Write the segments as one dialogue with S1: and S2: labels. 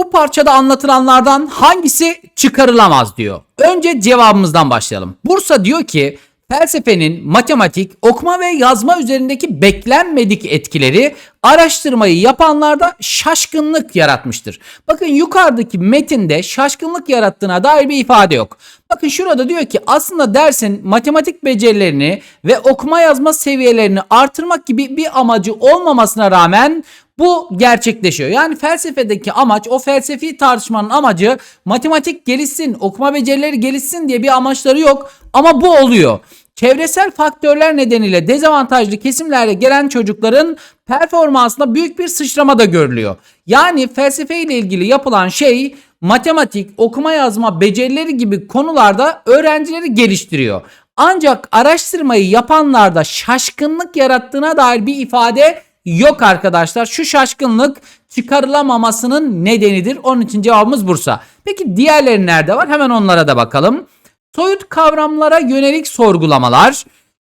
S1: Bu parçada anlatılanlardan hangisi çıkarılamaz diyor. Önce cevabımızdan başlayalım. Bursa diyor ki felsefenin matematik, okuma ve yazma üzerindeki beklenmedik etkileri araştırmayı yapanlarda şaşkınlık yaratmıştır. Bakın yukarıdaki metinde şaşkınlık yarattığına dair bir ifade yok. Bakın şurada diyor ki aslında dersin matematik becerilerini ve okuma yazma seviyelerini artırmak gibi bir amacı olmamasına rağmen bu gerçekleşiyor. Yani felsefedeki amaç o felsefi tartışmanın amacı matematik gelişsin, okuma becerileri gelişsin diye bir amaçları yok ama bu oluyor. Çevresel faktörler nedeniyle dezavantajlı kesimlere gelen çocukların performansında büyük bir sıçrama da görülüyor. Yani felsefe ile ilgili yapılan şey matematik, okuma yazma becerileri gibi konularda öğrencileri geliştiriyor. Ancak araştırmayı yapanlarda şaşkınlık yarattığına dair bir ifade yok arkadaşlar. Şu şaşkınlık çıkarılamamasının nedenidir. Onun için cevabımız Bursa. Peki diğerleri nerede var? Hemen onlara da bakalım. Soyut kavramlara yönelik sorgulamalar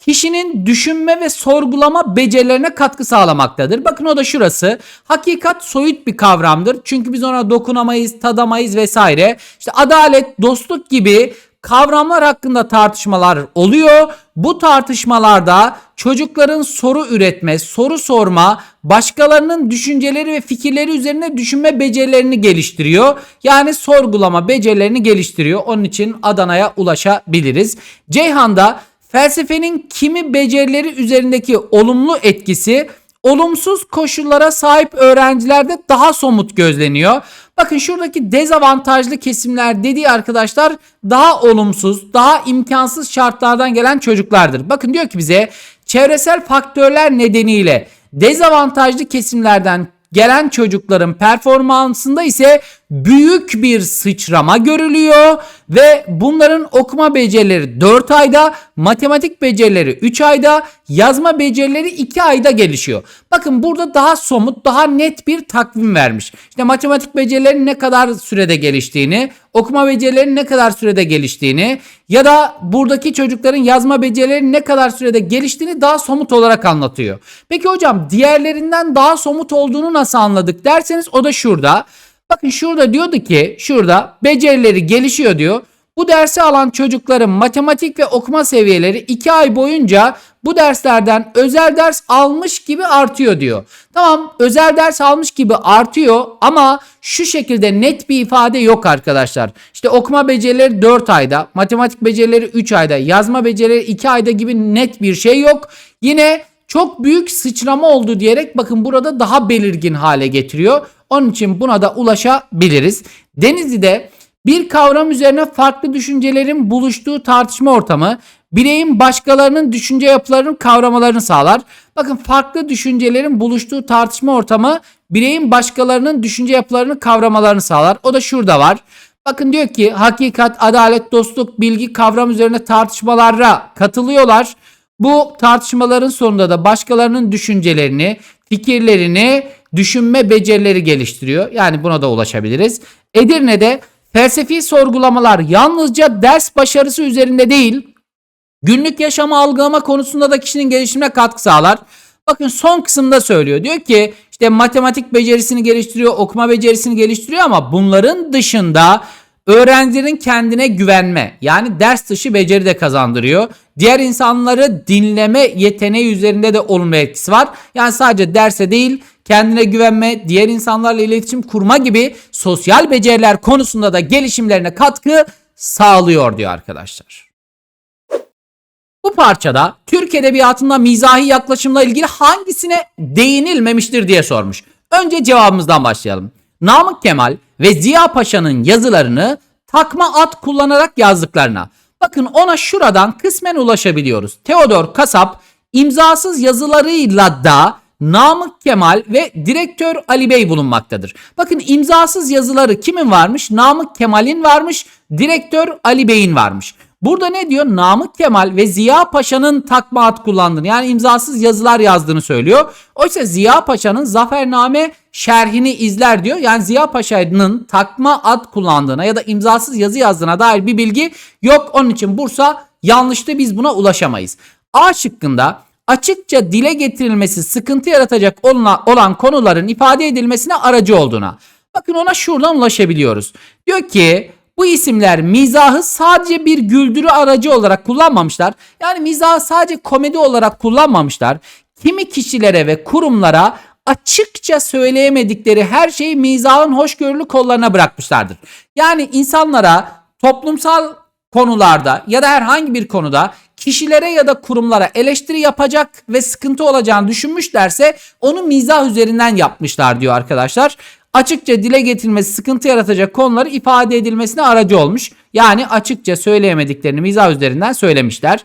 S1: kişinin düşünme ve sorgulama becerilerine katkı sağlamaktadır. Bakın o da şurası. Hakikat soyut bir kavramdır. Çünkü biz ona dokunamayız, tadamayız vesaire. İşte adalet, dostluk gibi kavramlar hakkında tartışmalar oluyor. Bu tartışmalarda çocukların soru üretme, soru sorma, başkalarının düşünceleri ve fikirleri üzerine düşünme becerilerini geliştiriyor. Yani sorgulama becerilerini geliştiriyor. Onun için Adana'ya ulaşabiliriz. Ceyhan'da felsefenin kimi becerileri üzerindeki olumlu etkisi olumsuz koşullara sahip öğrencilerde daha somut gözleniyor. Bakın şuradaki dezavantajlı kesimler dediği arkadaşlar daha olumsuz, daha imkansız şartlardan gelen çocuklardır. Bakın diyor ki bize çevresel faktörler nedeniyle dezavantajlı kesimlerden gelen çocukların performansında ise büyük bir sıçrama görülüyor ve bunların okuma becerileri 4 ayda, matematik becerileri 3 ayda, yazma becerileri 2 ayda gelişiyor. Bakın burada daha somut, daha net bir takvim vermiş. İşte matematik becerilerinin ne kadar sürede geliştiğini, okuma becerilerinin ne kadar sürede geliştiğini ya da buradaki çocukların yazma becerilerinin ne kadar sürede geliştiğini daha somut olarak anlatıyor. Peki hocam diğerlerinden daha somut olduğunu nasıl anladık derseniz o da şurada. Bakın şurada diyordu ki şurada becerileri gelişiyor diyor. Bu dersi alan çocukların matematik ve okuma seviyeleri 2 ay boyunca bu derslerden özel ders almış gibi artıyor diyor. Tamam özel ders almış gibi artıyor ama şu şekilde net bir ifade yok arkadaşlar. İşte okuma becerileri 4 ayda, matematik becerileri 3 ayda, yazma becerileri 2 ayda gibi net bir şey yok. Yine çok büyük sıçrama oldu diyerek bakın burada daha belirgin hale getiriyor. Onun için buna da ulaşabiliriz. Denizli'de bir kavram üzerine farklı düşüncelerin buluştuğu tartışma ortamı bireyin başkalarının düşünce yapılarının kavramalarını sağlar. Bakın farklı düşüncelerin buluştuğu tartışma ortamı bireyin başkalarının düşünce yapılarını kavramalarını sağlar. O da şurada var. Bakın diyor ki hakikat, adalet, dostluk, bilgi kavram üzerine tartışmalara katılıyorlar. Bu tartışmaların sonunda da başkalarının düşüncelerini, fikirlerini, düşünme becerileri geliştiriyor. Yani buna da ulaşabiliriz. Edirne'de felsefi sorgulamalar yalnızca ders başarısı üzerinde değil, günlük yaşamı algılama konusunda da kişinin gelişimine katkı sağlar. Bakın son kısımda söylüyor. Diyor ki işte matematik becerisini geliştiriyor, okuma becerisini geliştiriyor ama bunların dışında öğrencilerin kendine güvenme yani ders dışı beceri de kazandırıyor. Diğer insanları dinleme yeteneği üzerinde de olumlu etkisi var. Yani sadece derse değil kendine güvenme, diğer insanlarla iletişim kurma gibi sosyal beceriler konusunda da gelişimlerine katkı sağlıyor diyor arkadaşlar. Bu parçada Türk Edebiyatı'nda mizahi yaklaşımla ilgili hangisine değinilmemiştir diye sormuş. Önce cevabımızdan başlayalım. Namık Kemal ve Ziya Paşa'nın yazılarını takma ad kullanarak yazdıklarına. Bakın ona şuradan kısmen ulaşabiliyoruz. Theodor Kasap imzasız yazılarıyla da Namık Kemal ve direktör Ali Bey bulunmaktadır. Bakın imzasız yazıları kimin varmış? Namık Kemal'in varmış, direktör Ali Bey'in varmış. Burada ne diyor? Namık Kemal ve Ziya Paşa'nın takma ad kullandığını yani imzasız yazılar yazdığını söylüyor. Oysa Ziya Paşa'nın Zafername şerhini izler diyor. Yani Ziya Paşa'nın takma ad kullandığına ya da imzasız yazı yazdığına dair bir bilgi yok. Onun için Bursa yanlıştı biz buna ulaşamayız. A şıkkında açıkça dile getirilmesi sıkıntı yaratacak olan, konuların ifade edilmesine aracı olduğuna. Bakın ona şuradan ulaşabiliyoruz. Diyor ki bu isimler mizahı sadece bir güldürü aracı olarak kullanmamışlar. Yani mizahı sadece komedi olarak kullanmamışlar. Kimi kişilere ve kurumlara açıkça söyleyemedikleri her şeyi mizahın hoşgörülü kollarına bırakmışlardır. Yani insanlara toplumsal konularda ya da herhangi bir konuda kişilere ya da kurumlara eleştiri yapacak ve sıkıntı olacağını düşünmüşlerse onu mizah üzerinden yapmışlar diyor arkadaşlar. Açıkça dile getirilmesi sıkıntı yaratacak konuları ifade edilmesine aracı olmuş. Yani açıkça söyleyemediklerini mizah üzerinden söylemişler.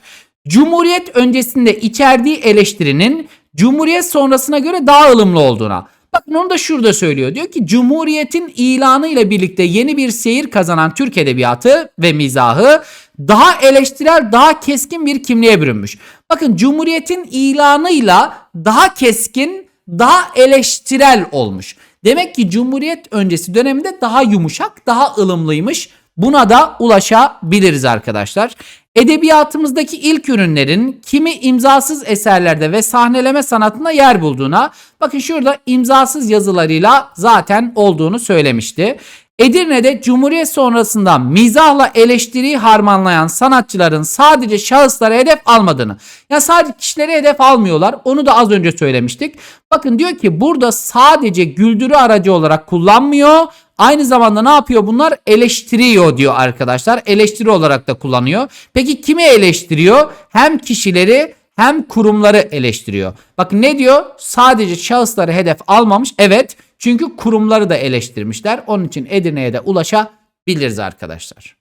S1: Cumhuriyet öncesinde içerdiği eleştirinin Cumhuriyet sonrasına göre daha ılımlı olduğuna. Bakın onu da şurada söylüyor. Diyor ki Cumhuriyet'in ilanı ile birlikte yeni bir seyir kazanan Türk edebiyatı ve mizahı daha eleştirel, daha keskin bir kimliğe bürünmüş. Bakın Cumhuriyet'in ilanıyla daha keskin, daha eleştirel olmuş. Demek ki Cumhuriyet öncesi döneminde daha yumuşak, daha ılımlıymış. Buna da ulaşabiliriz arkadaşlar. Edebiyatımızdaki ilk ürünlerin kimi imzasız eserlerde ve sahneleme sanatında yer bulduğuna bakın şurada imzasız yazılarıyla zaten olduğunu söylemişti. Edirne'de Cumhuriyet sonrasında mizahla eleştiriyi harmanlayan sanatçıların sadece şahıslara hedef almadığını. Ya sadece kişileri hedef almıyorlar. Onu da az önce söylemiştik. Bakın diyor ki burada sadece güldürü aracı olarak kullanmıyor. Aynı zamanda ne yapıyor bunlar? Eleştiriyor diyor arkadaşlar. Eleştiri olarak da kullanıyor. Peki kimi eleştiriyor? Hem kişileri hem kurumları eleştiriyor. Bakın ne diyor? Sadece şahısları hedef almamış. Evet. Çünkü kurumları da eleştirmişler. Onun için Edirne'ye de ulaşabiliriz arkadaşlar.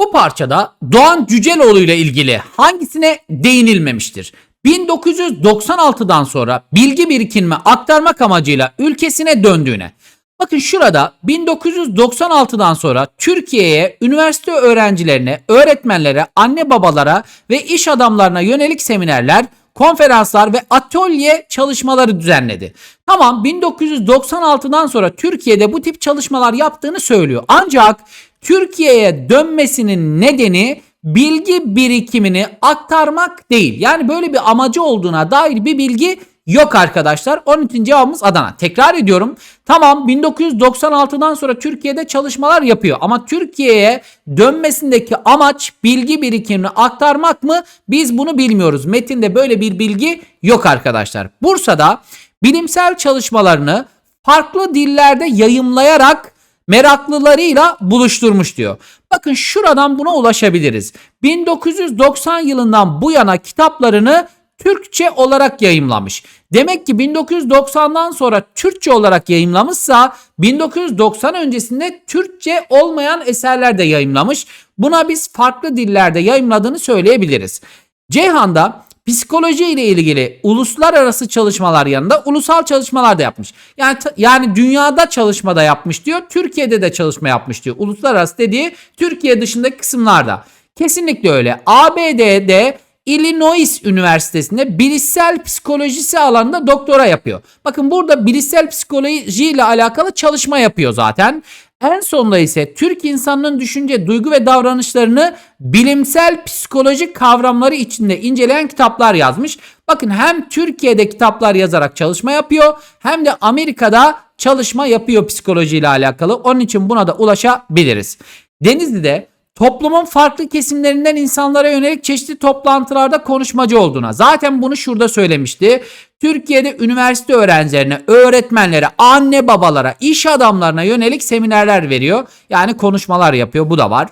S1: Bu parçada Doğan Cüceloğlu ile ilgili hangisine değinilmemiştir? 1996'dan sonra bilgi birikimi aktarmak amacıyla ülkesine döndüğüne. Bakın şurada 1996'dan sonra Türkiye'ye üniversite öğrencilerine, öğretmenlere, anne babalara ve iş adamlarına yönelik seminerler, konferanslar ve atölye çalışmaları düzenledi. Tamam 1996'dan sonra Türkiye'de bu tip çalışmalar yaptığını söylüyor. Ancak Türkiye'ye dönmesinin nedeni bilgi birikimini aktarmak değil. Yani böyle bir amacı olduğuna dair bir bilgi yok arkadaşlar. Onun için cevabımız Adana. Tekrar ediyorum. Tamam 1996'dan sonra Türkiye'de çalışmalar yapıyor ama Türkiye'ye dönmesindeki amaç bilgi birikimini aktarmak mı? Biz bunu bilmiyoruz. Metinde böyle bir bilgi yok arkadaşlar. Bursa'da bilimsel çalışmalarını farklı dillerde yayımlayarak meraklılarıyla buluşturmuş diyor. Bakın şuradan buna ulaşabiliriz. 1990 yılından bu yana kitaplarını Türkçe olarak yayımlamış. Demek ki 1990'dan sonra Türkçe olarak yayımlamışsa 1990 öncesinde Türkçe olmayan eserler de yayımlamış. Buna biz farklı dillerde yayımladığını söyleyebiliriz. Ceyhan'da psikoloji ile ilgili uluslararası çalışmalar yanında ulusal çalışmalar da yapmış. Yani yani dünyada çalışma da yapmış diyor. Türkiye'de de çalışma yapmış diyor. Uluslararası dediği Türkiye dışındaki kısımlarda. Kesinlikle öyle. ABD'de Illinois Üniversitesi'nde bilişsel psikolojisi alanında doktora yapıyor. Bakın burada bilişsel psikoloji ile alakalı çalışma yapıyor zaten. En sonunda ise Türk insanının düşünce, duygu ve davranışlarını bilimsel psikolojik kavramları içinde inceleyen kitaplar yazmış. Bakın hem Türkiye'de kitaplar yazarak çalışma yapıyor hem de Amerika'da çalışma yapıyor psikoloji ile alakalı. Onun için buna da ulaşabiliriz. Denizli'de toplumun farklı kesimlerinden insanlara yönelik çeşitli toplantılarda konuşmacı olduğuna. Zaten bunu şurada söylemişti. Türkiye'de üniversite öğrencilerine, öğretmenlere, anne babalara, iş adamlarına yönelik seminerler veriyor. Yani konuşmalar yapıyor. Bu da var.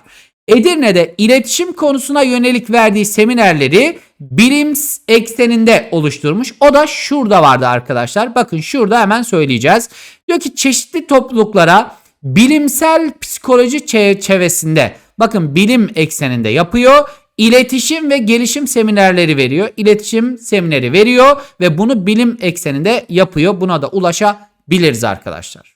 S1: Edirne'de iletişim konusuna yönelik verdiği seminerleri bilim ekseninde oluşturmuş. O da şurada vardı arkadaşlar. Bakın şurada hemen söyleyeceğiz. Diyor ki çeşitli topluluklara bilimsel psikoloji çerçevesinde bakın bilim ekseninde yapıyor. İletişim ve gelişim seminerleri veriyor. İletişim semineri veriyor ve bunu bilim ekseninde yapıyor. Buna da ulaşabiliriz arkadaşlar.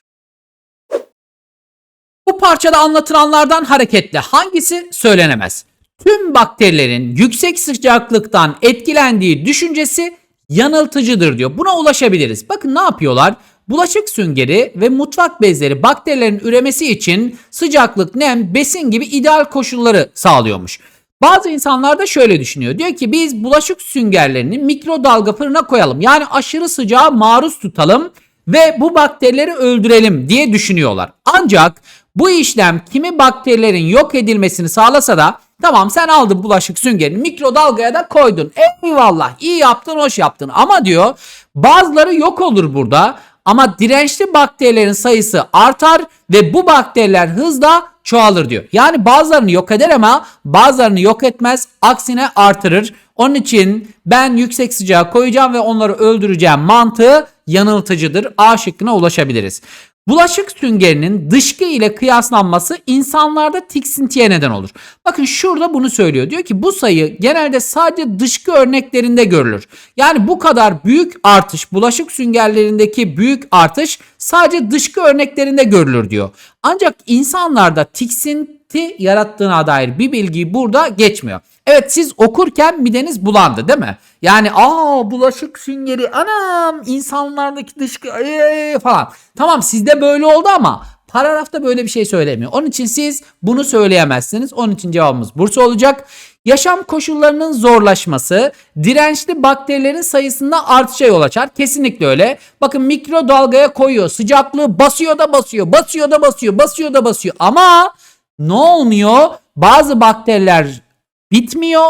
S1: Bu parçada anlatılanlardan hareketle hangisi söylenemez? Tüm bakterilerin yüksek sıcaklıktan etkilendiği düşüncesi yanıltıcıdır diyor. Buna ulaşabiliriz. Bakın ne yapıyorlar? Bulaşık süngeri ve mutfak bezleri bakterilerin üremesi için sıcaklık, nem, besin gibi ideal koşulları sağlıyormuş. Bazı insanlar da şöyle düşünüyor. Diyor ki biz bulaşık süngerlerini mikrodalga fırına koyalım. Yani aşırı sıcağa maruz tutalım ve bu bakterileri öldürelim diye düşünüyorlar. Ancak bu işlem kimi bakterilerin yok edilmesini sağlasa da tamam sen aldın bulaşık süngerini mikrodalgaya da koydun. Eyvallah iyi yaptın hoş yaptın ama diyor bazıları yok olur burada ama dirençli bakterilerin sayısı artar ve bu bakteriler hızla çoğalır diyor. Yani bazılarını yok eder ama bazılarını yok etmez. Aksine artırır. Onun için ben yüksek sıcağa koyacağım ve onları öldüreceğim mantığı yanıltıcıdır. A şıkkına ulaşabiliriz. Bulaşık süngerinin dışkı ile kıyaslanması insanlarda tiksintiye neden olur. Bakın şurada bunu söylüyor. Diyor ki bu sayı genelde sadece dışkı örneklerinde görülür. Yani bu kadar büyük artış, bulaşık süngerlerindeki büyük artış sadece dışkı örneklerinde görülür diyor. Ancak insanlarda tiksinti yarattığına dair bir bilgi burada geçmiyor. Evet siz okurken mideniz bulandı değil mi? Yani aa bulaşık süngeri anam insanlardaki dışkı ee, falan. Tamam sizde böyle oldu ama paragrafta böyle bir şey söylemiyor. Onun için siz bunu söyleyemezsiniz. Onun için cevabımız Bursa olacak. Yaşam koşullarının zorlaşması dirençli bakterilerin sayısında artışa yol açar. Kesinlikle öyle. Bakın mikrodalgaya koyuyor. Sıcaklığı basıyor da basıyor. Basıyor da basıyor. Basıyor da basıyor. Ama ne olmuyor? Bazı bakteriler bitmiyor.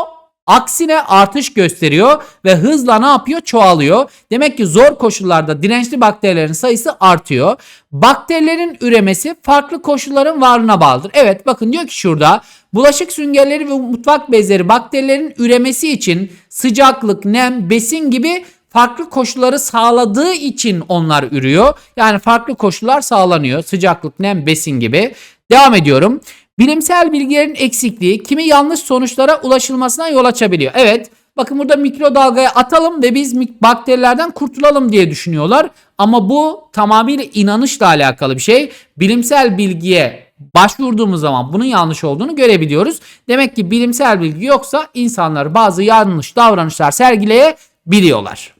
S1: Aksine artış gösteriyor ve hızla ne yapıyor? Çoğalıyor. Demek ki zor koşullarda dirençli bakterilerin sayısı artıyor. Bakterilerin üremesi farklı koşulların varlığına bağlıdır. Evet bakın diyor ki şurada bulaşık süngerleri ve mutfak bezleri bakterilerin üremesi için sıcaklık, nem, besin gibi farklı koşulları sağladığı için onlar ürüyor. Yani farklı koşullar sağlanıyor. Sıcaklık, nem, besin gibi. Devam ediyorum. Bilimsel bilgilerin eksikliği kimi yanlış sonuçlara ulaşılmasına yol açabiliyor. Evet bakın burada mikrodalgaya atalım ve biz bakterilerden kurtulalım diye düşünüyorlar. Ama bu tamamıyla inanışla alakalı bir şey. Bilimsel bilgiye başvurduğumuz zaman bunun yanlış olduğunu görebiliyoruz. Demek ki bilimsel bilgi yoksa insanlar bazı yanlış davranışlar sergileyebiliyorlar.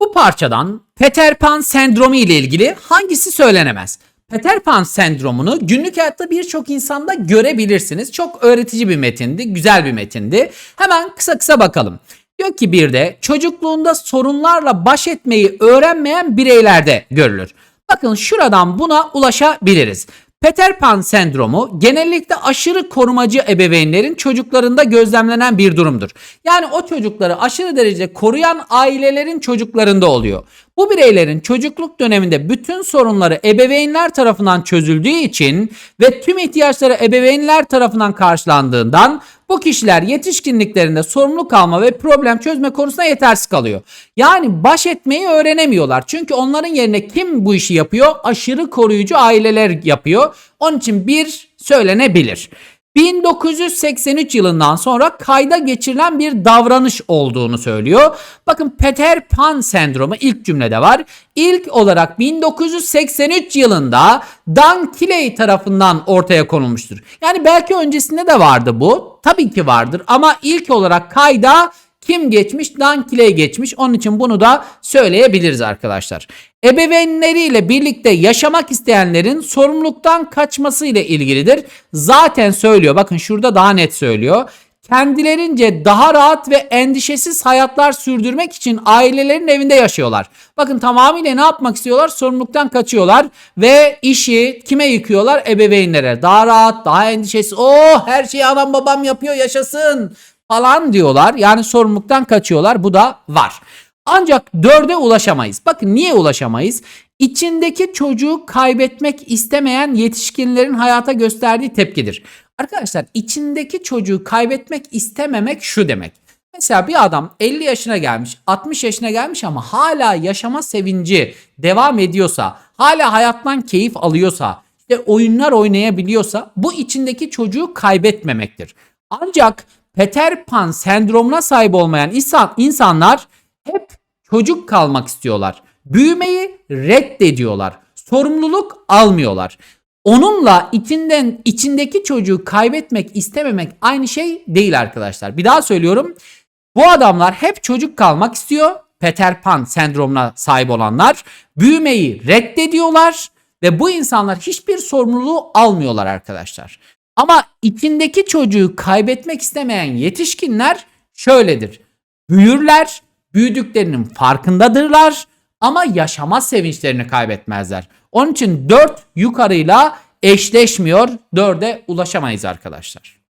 S1: Bu parçadan Peter Pan sendromu ile ilgili hangisi söylenemez? Peter Pan sendromunu günlük hayatta birçok insanda görebilirsiniz. Çok öğretici bir metindi, güzel bir metindi. Hemen kısa kısa bakalım. Diyor ki bir de çocukluğunda sorunlarla baş etmeyi öğrenmeyen bireylerde görülür. Bakın şuradan buna ulaşabiliriz. Peter Pan sendromu genellikle aşırı korumacı ebeveynlerin çocuklarında gözlemlenen bir durumdur. Yani o çocukları aşırı derecede koruyan ailelerin çocuklarında oluyor. Bu bireylerin çocukluk döneminde bütün sorunları ebeveynler tarafından çözüldüğü için ve tüm ihtiyaçları ebeveynler tarafından karşılandığından bu kişiler yetişkinliklerinde sorumluluk alma ve problem çözme konusunda yetersiz kalıyor. Yani baş etmeyi öğrenemiyorlar. Çünkü onların yerine kim bu işi yapıyor? Aşırı koruyucu aileler yapıyor. Onun için bir söylenebilir. 1983 yılından sonra kayda geçirilen bir davranış olduğunu söylüyor. Bakın Peter Pan sendromu ilk cümlede var. İlk olarak 1983 yılında Dan Kiley tarafından ortaya konulmuştur. Yani belki öncesinde de vardı bu. Tabii ki vardır ama ilk olarak kayda kim geçmiş? Dan Kiley geçmiş. Onun için bunu da söyleyebiliriz arkadaşlar. Ebeveynleriyle birlikte yaşamak isteyenlerin sorumluluktan kaçması ile ilgilidir. Zaten söylüyor. Bakın şurada daha net söylüyor. Kendilerince daha rahat ve endişesiz hayatlar sürdürmek için ailelerin evinde yaşıyorlar. Bakın tamamıyla ne yapmak istiyorlar? Sorumluluktan kaçıyorlar ve işi kime yıkıyorlar? Ebeveynlere. Daha rahat, daha endişesiz. Oh her şeyi anam babam yapıyor yaşasın falan diyorlar. Yani sorumluluktan kaçıyorlar. Bu da var. Ancak dörde ulaşamayız. Bakın niye ulaşamayız? İçindeki çocuğu kaybetmek istemeyen yetişkinlerin hayata gösterdiği tepkidir. Arkadaşlar içindeki çocuğu kaybetmek istememek şu demek. Mesela bir adam 50 yaşına gelmiş, 60 yaşına gelmiş ama hala yaşama sevinci devam ediyorsa, hala hayattan keyif alıyorsa, işte oyunlar oynayabiliyorsa bu içindeki çocuğu kaybetmemektir. Ancak Peter Pan sendromuna sahip olmayan insan, insanlar hep çocuk kalmak istiyorlar. Büyümeyi reddediyorlar. Sorumluluk almıyorlar. Onunla içinden içindeki çocuğu kaybetmek istememek aynı şey değil arkadaşlar. Bir daha söylüyorum. Bu adamlar hep çocuk kalmak istiyor. Peter Pan sendromuna sahip olanlar büyümeyi reddediyorlar ve bu insanlar hiçbir sorumluluğu almıyorlar arkadaşlar. Ama içindeki çocuğu kaybetmek istemeyen yetişkinler şöyledir. Büyürler, büyüdüklerinin farkındadırlar. ama yaşama sevinçlerini kaybetmezler. Onun için 4 yukarıyla eşleşmiyor. 4'e ulaşamayız arkadaşlar.